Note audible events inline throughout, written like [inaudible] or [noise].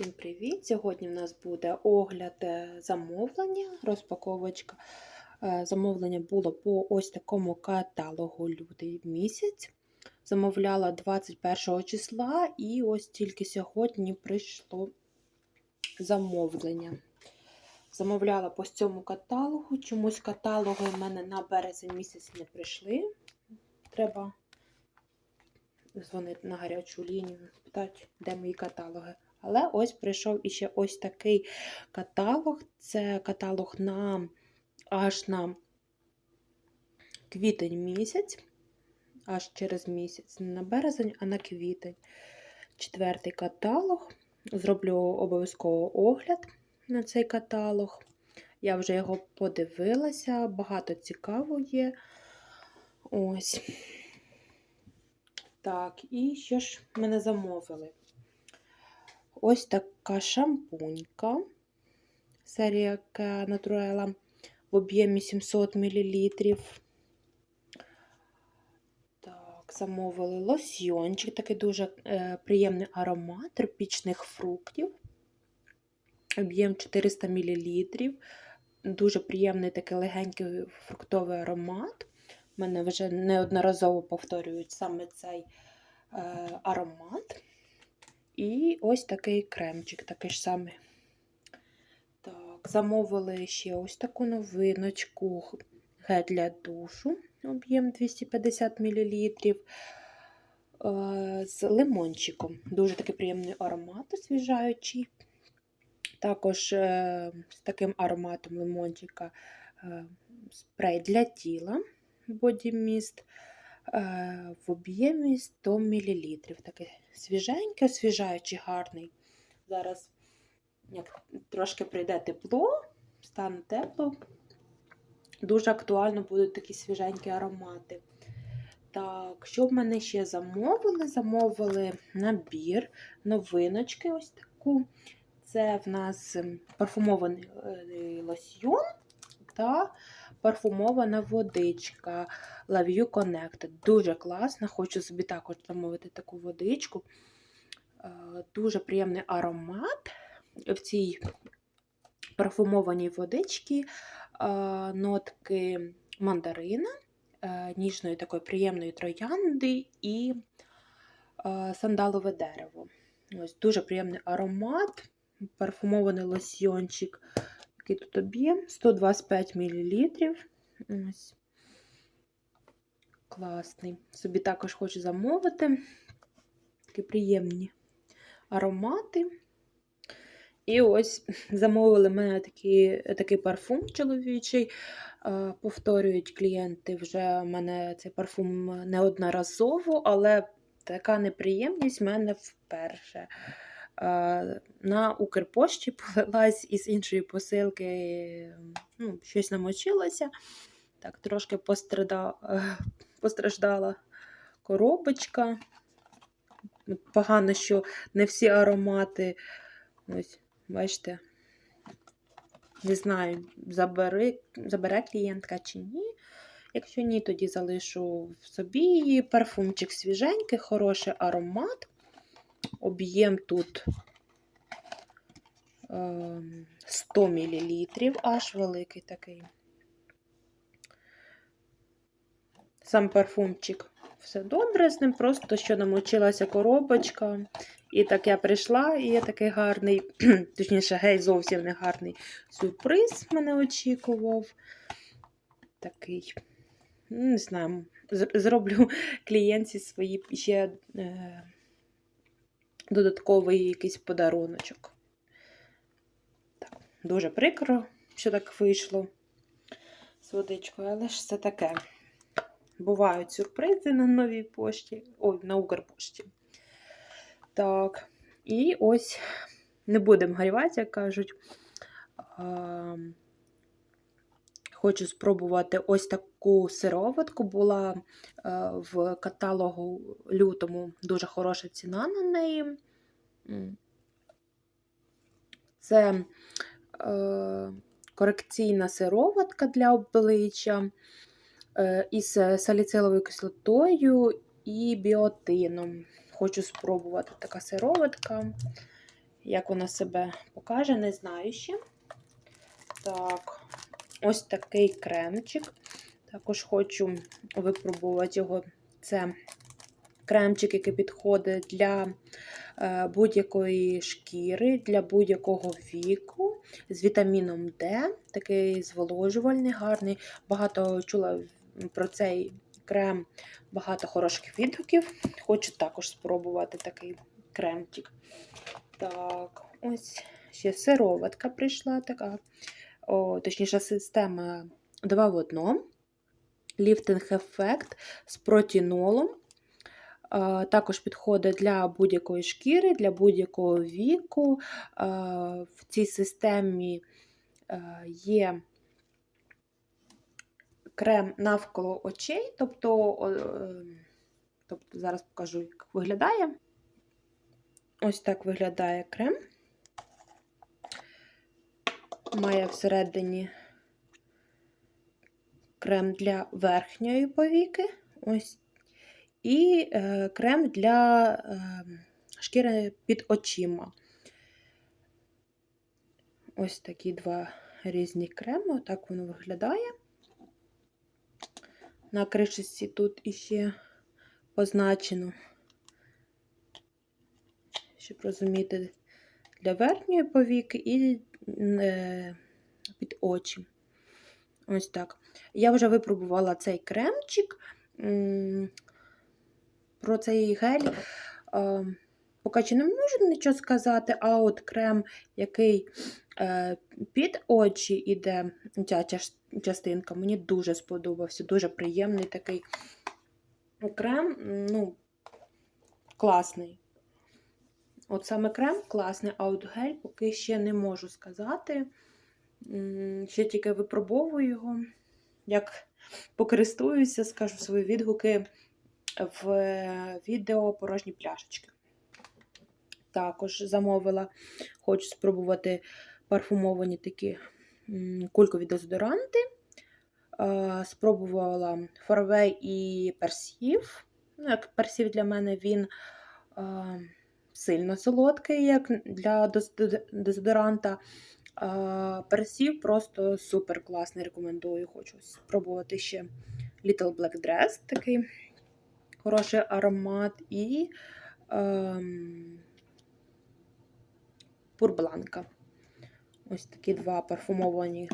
Всім привіт! Сьогодні в нас буде огляд е, замовлення, розпаковочка. Е, Замовлення було по ось такому каталогу лютий місяць. Замовляла 21 числа, і ось тільки сьогодні прийшло замовлення. Замовляла по цьому каталогу. Чомусь каталоги в мене на березень місяць не прийшли. Треба дзвонити на гарячу лінію, питати, де мої каталоги. Але ось прийшов іще ось такий каталог. Це каталог на аж на квітень місяць, аж через місяць, не на березень, а на квітень. Четвертий каталог. Зроблю обов'язково огляд на цей каталог. Я вже його подивилася, багато цікаво є. Ось. Так, і що ж мене замовили? Ось така шампунька. Серія Натурела в об'ємі 700 мл. Так, замовили лосьйончик, такий дуже е, приємний аромат тропічних фруктів. Об'єм 400 мл. Дуже приємний такий легенький фруктовий аромат. У Мене вже неодноразово повторюють саме цей е, аромат. І ось такий кремчик, такий ж самий. Так, замовили ще ось таку новиночку гель для душу, об'єм 250 мл. З лимончиком. Дуже такий приємний аромат освіжаючий. Також е, з таким ароматом лимончика е, спрей для тіла Body Mist в об'ємі 100 мл. Такий свіженький, освіжаючий, гарний. Зараз, як трошки прийде тепло, стане тепло, дуже актуально будуть такі свіженькі аромати. Так, що в мене ще замовили? Замовили набір, новиночки ось таку. Це в нас парфумований е, лосьйон та парфумована водичка Love You Connected. Дуже класна. Хочу собі також замовити таку водичку. Е, дуже приємний аромат. В цій парфумованій водичці е, нотки мандарина, е, ніжної такої приємної троянди і сандалове дерево. Ось Дуже приємний аромат, парфумований лосьйончик який тут об'єм 125 мл. Ось. Класний. Собі також хочу замовити. Такі приємні аромати. І ось замовили мене такі, такий парфум чоловічий. Повторюють клієнти вже в мене цей парфум неодноразово, але така неприємність в мене вперше на Укрпошті [laughs] полилась із іншої посилки, ну, щось намочилося. Так, трошки постраждала, постраждала коробочка. Погано, що не всі аромати, ось, бачите, не знаю, забере, забере клієнтка чи ні. Якщо ні, тоді залишу в собі. Парфумчик свіженький, хороший аромат. Об'єм тут 100 мл, аж великий такий. Сам парфумчик. Все добре з ним, просто що намочилася коробочка. І так я прийшла, і є такий гарний, [clears throat] точніше, гей, зовсім не гарний сюрприз мене очікував. Такий, не знаю, зроблю [laughs] клієнтці свої ще. Е додатковий якийсь подаруночок. Так, Дуже прикро, що так вийшло з водичкою, але ж це таке. Бувають сюрпризи на новій пошті, ой, на Укрпошті. Так, і ось не будемо горювати, як кажуть. Хочу спробувати ось таку сироватку. Була е, в каталогу лютому дуже хороша ціна на неї. Це е, корекційна сироватка для обличчя е, із саліциловою кислотою і біотином. Хочу спробувати така сироватка. Як вона себе покаже, не знаю ще. Так, ось такий кремчик. Також хочу випробувати його. Це кремчик, який підходить для е, будь-якої шкіри, для будь-якого віку, з вітаміном D, такий зволожувальний, гарний. Багато чула про цей крем, багато хороших відгуків. Хочу також спробувати такий кремчик. Так, ось ще сироватка прийшла така, о, точніше, система 2 в 1. Ліфтинг ефект з протінолом. Також підходить для будь-якої шкіри, для будь-якого віку. В цій системі є крем навколо очей, тобто, е, тобто зараз покажу, як виглядає. Ось так виглядає крем. Має всередині крем для верхньої повіки. Ось. І е, крем для е, шкіри під очима. Ось такі два різні креми. Так воно виглядає. На кришці тут іще позначено, щоб розуміти, для верхньої повіки і під очі. Ось так. Я вже випробувала цей кремчик. Про цей гель е, поки чи не можу нічого сказати, а от крем, який е, під очі іде, ця частинка, мені дуже сподобався, дуже приємний такий крем, ну, класний. От саме крем класний, а от гель поки ще не можу сказати. Ще тільки випробовую його. Як покористуюся, скажу свої відгуки в відео порожні пляшечки. Також замовила, хочу спробувати парфумовані такі кулькові дезодоранти. Спробувала фарвей і персів. Ну, як персів для мене він сильно солодкий, як для дезодоранта. Персів просто супер класний, рекомендую. Хочу спробувати ще Little Black Dress, такий хороший аромат і ем, Пурбланка. Ось такі два парфумовані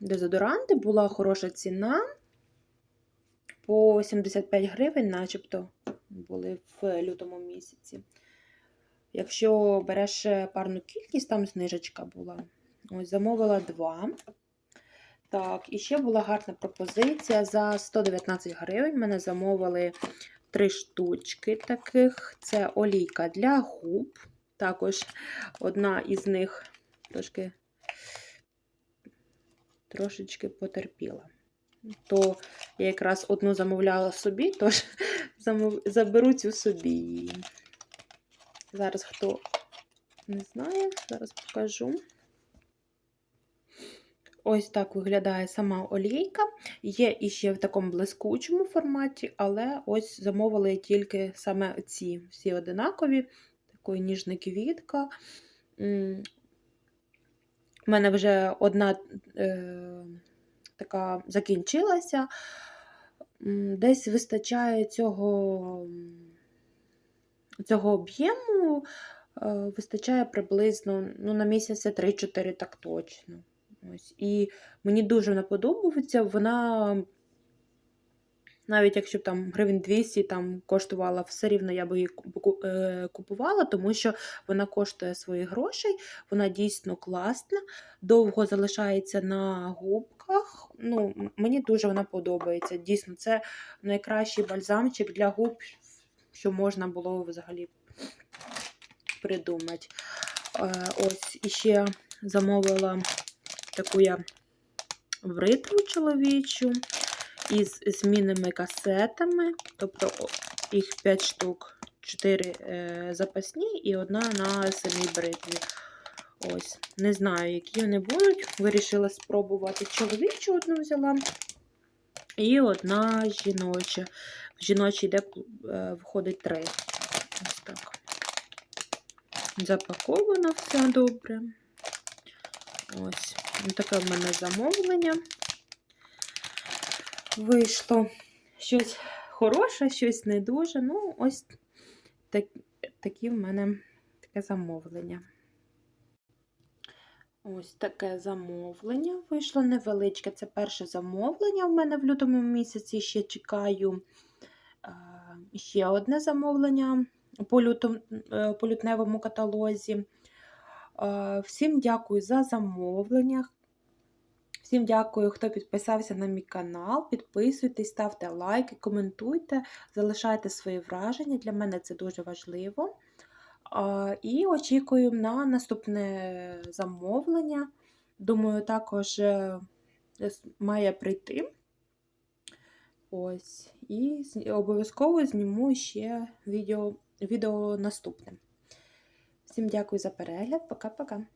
дезодоранти. Була хороша ціна. По 75 гривень, начебто, були в лютому місяці. Якщо береш парну кількість, там знижечка була. Ось, замовила два. Так, і ще була гарна пропозиція. За 119 гривень мене замовили три штучки таких. Це олійка для губ. Також одна із них трошки трошечки потерпіла. То я якраз одну замовляла собі, тож [laughs] заберу цю собі. Зараз хто не знає, зараз покажу. Ось так виглядає сама олійка. Є іще в такому блискучому форматі, але ось замовили тільки саме ці всі одинакові, такої ніжна квітка. У мене вже одна е, така закінчилася. Десь вистачає цього цього об'єму, е, вистачає приблизно ну, на місяця 3-4 так точно. Ось. І мені дуже вона подобається. Вона, навіть якщо б там гривень 200 там коштувала, все рівно я би її е, купувала, тому що вона коштує своїх грошей, вона дійсно класна, довго залишається на губках. Ну, Мені дуже вона подобається. Дійсно, це найкращий бальзамчик для губ, що можна було взагалі придумати. Е, ось іще замовила таку я бритву чоловічу із змінними касетами, тобто їх 5 штук, 4 е, запасні і одна на самій бритві. Ось, не знаю, які вони будуть. Вирішила спробувати чоловічу одну взяла. І одна жіноча. В жіночій йде, е, входить три. Ось так. запаковано все добре. Ось, таке в мене замовлення. Вийшло щось хороше, щось не дуже. Ну, ось так, такі в мене таке замовлення. Ось таке замовлення вийшло невеличке. Це перше замовлення в мене в лютому місяці. Ще чекаю ще одне замовлення по, лютом, е, по лютневому каталозі. Всім дякую за замовлення. Всім дякую, хто підписався на мій канал. Підписуйтесь, ставте лайки, коментуйте, залишайте свої враження. Для мене це дуже важливо. І очікую на наступне замовлення. Думаю, також е, має прийти. Ось. І обов'язково зніму ще відео, відео наступне. Всім дякую за перегляд. Пока-пока.